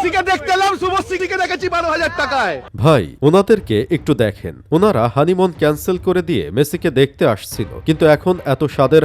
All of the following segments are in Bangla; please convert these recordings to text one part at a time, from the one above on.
মেসিকে দেখতে এলাম শুভশ্রীকে দেখেছি বারো হাজার টাকায়। ভাই, ওনাদেরকে একটু দেখেন। ওনারা ক্যান্সেল করে দিয়ে মেসিকে দেখতে আসছিল। কিন্তু এখন এত স্বাদের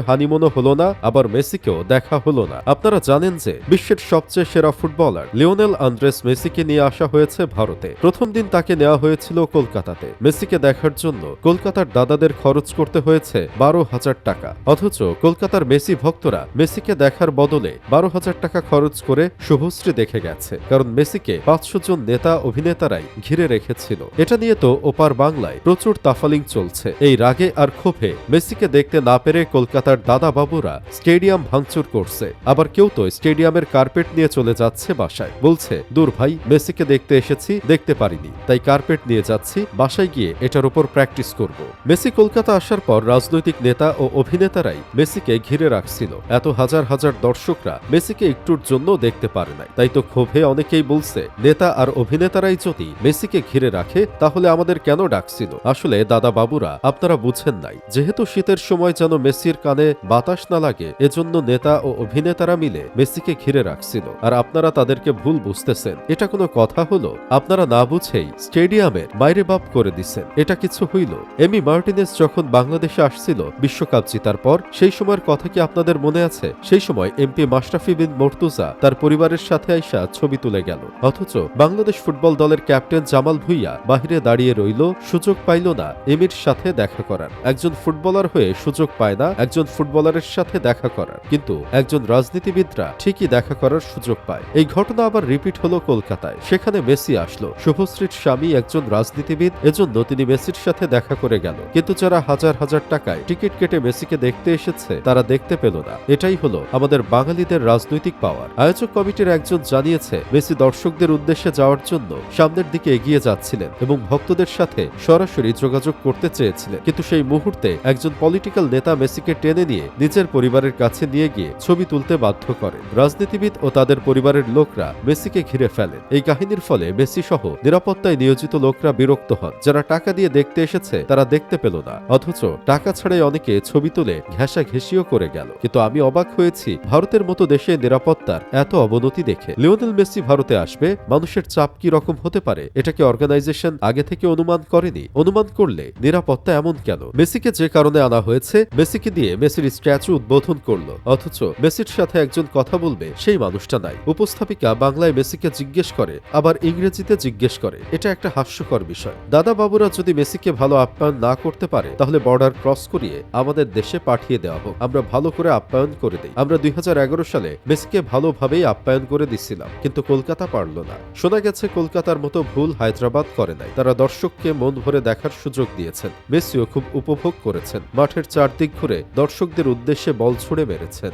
হলো না, আবার মেসিকেও দেখা হলো না। আপনারা জানেন যে বিশ্বের সবচেয়ে সেরা ফুটবলার লিওনেল আন্দ্রেস মেসিকে নিয়ে আসা হয়েছে ভারতে। প্রথম দিন তাকে নেওয়া হয়েছিল কলকাতাতে। মেসিকে দেখার জন্য কলকাতার দাদাদের খরচ করতে হয়েছে বারো হাজার টাকা। অথচ কলকাতার মেসি ভক্তরা মেসিকে দেখার বদলে বারো হাজার টাকা খরচ করে শুভশ্রী দেখে গেছে। কারণ মেসিকে পাঁচশো জন নেতা অভিনেতারাই ঘিরে রেখেছিল। এটা নিয়ে তো ওপার বাংলায় প্রচুর তাফালিং চলছে। এই রাগে আর ক্ষোভে মেসিকে দেখতে না পেরে কলকাতার দাদা বাবুরা স্টেডিয়াম ভাঙচুর করছে। আবার কেউ তো স্টেডিয়ামের কার্পেট নিয়ে চলে যাচ্ছে বাসায়। বলছে, দূর ভাই, মেসিকে দেখতে এসেছি, দেখতে পারিনি। তাই কার্পেট নিয়ে যাচ্ছি, বাসায় গিয়ে এটার উপর প্র্যাকটিস করব। মেসি কলকাতা আসার পর রাজনৈতিক নেতা ও অভিনেতারাই মেসিকে ঘিরে রাখছিল। এত হাজার হাজার দর্শকরা মেসিকে একটুর জন্য দেখতে পারে নাই। তাই তো ক্ষোভে অনেকেই বলছে, নেতা আর অভিনেতারাই যদি মেসিকে ঘিরে রাখে, তাহলে আমাদের কেন ডাকছিল? আসলে দাদা বাবুরা, আপনারা বুঝেন নাই। যেহেতু শীতের সময় যেন মেসির কানে বাতাস না লাগে, এজন্য নেতা ও অভিনেতারা মিলে মেসিকে ঘিরে রাখছিল। আর আপনারা তাদেরকে ভুল বুঝতেছেন। এটা কোনো কথা হলো? আপনারা না বুঝেই স্টেডিয়ামের বাইরে বাপ করে দিছেন। এটা কিছু হইল? এমি মার্টিনেস যখন বাংলাদেশে আসছিল বিশ্বকাপ জিতার পর, সেই সময়ের কথা কি আপনাদের মনে আছে? সেই সময় এমপি মাশরাফি বিন মর্তুজা তার পরিবারের সাথে আইসা ছবি তুলে গেল। অথচ বাংলাদেশ ফুটবল দলের ক্যাপ্টেন জামাল ভুইয়া বাহিরে দাঁড়িয়ে রইল, সুযোগ পাইল না এমির সাথে দেখা করার। একজন ফুটবলার হয়ে সুযোগ পায় না একজন ফুটবলারের সাথে দেখা করার। কিন্তু একজন রাজনীতিবিদরা ঠিকই দেখা করার সুযোগ পায়। এই ঘটনা আবার রিপিট হলো কলকাতায়। সেখানে মেসি আসলো। শুভশ্রীর স্বামী একজন রাজনীতিবিদ, এজন্য তিনি মেসির সাথে দেখা করে গেল। কিন্তু যারা হাজার হাজার টাকায় টিকিট কেটে মেসিকে দেখতে এসেছে, তারা দেখতে পেল না। এটাই হলো আমাদের বাঙালিদের রাজনৈতিক পাওয়ার। আয়োজক কমিটির একজন জানিয়েছে, মেসি দর্শকদের উদ্দেশ্যে যাওয়ার জন্য সামনের দিকে এগিয়ে যাচ্ছিলেন এবং ভক্তদের সাথে সরাসরি যোগাযোগ করতে চেয়েছিলেন। কিন্তু সেই মুহূর্তে একজন পলিটিক্যাল নেতা মেসিকে টেনে নিয়ে নিজের পরিবারের কাছে নিয়ে গিয়ে ছবি তুলতে বাধ্য করেন। রাজনীতিবিদ ও তাদের পরিবারের লোকরা মেসিকে ঘিরে ফেলেন। এই কাহিনীর ফলে মেসি সহ নিরাপত্তায় নিয়োজিত লোকরা বিরক্ত হন। যারা টাকা দিয়ে দেখতে এসেছে, তারা দেখতে পেল না। অথচ টাকা ছাড়াই অনেকে ছবি তুলে ঘেঁষা ঘেঁষিও করে গেল। কিন্তু আমি অবাক হয়েছি, ভারতের মতো দেশে নিরাপত্তার এত অবনতি দেখে। লিওনেল মেসি ভারতে আসবে, মানুষের চাপ কি রকম হতে পারে? এটাকে অর্গানাইজেশন আগে থেকে অনুমান করেনি। অনুমান করলে নিরাপত্তা এমন কেন? মেসিকে যে কারণে আনা হয়েছে, মেসিকে দিয়ে মেসির স্ট্যাচু উদ্বোধন করল। অথচ মেসির সাথে একজন কথা বলবে সেই মানুষটা নাই। উপস্থাপিকা বাংলায় মেসিকে জিজ্ঞেস করে, আবার ইংরেজিতে জিজ্ঞেস করে। এটা একটা হাস্যকর বিষয়। দাদা বাবুরা যদি মেসিকে ভালো আপ্যায়ন না করতে পারে, তাহলে বর্ডার ক্রস করিয়ে আমাদের দেশে পাঠিয়ে দেওয়া হোক। আমরা ভালো করে আপ্যায়ন করে দিই। আমরা দুই হাজার এগারো সালে মেসিকে ভালোভাবেই আপ্যায়ন করে দিচ্ছিলাম কিন্তু কলকাতা পারল না। শোনা গেছে, কলকাতার মতো ভুল হায়দ্রাবাদ করে নাই। তারা দর্শককে মন ভরে দেখার সুযোগ দিয়েছেন। মেসিও খুব উপভোগ করেছেন। মাঠের চারদিক ঘুরে দর্শকদের উদ্দেশ্যে বল ছুঁড়ে মেরেছেন।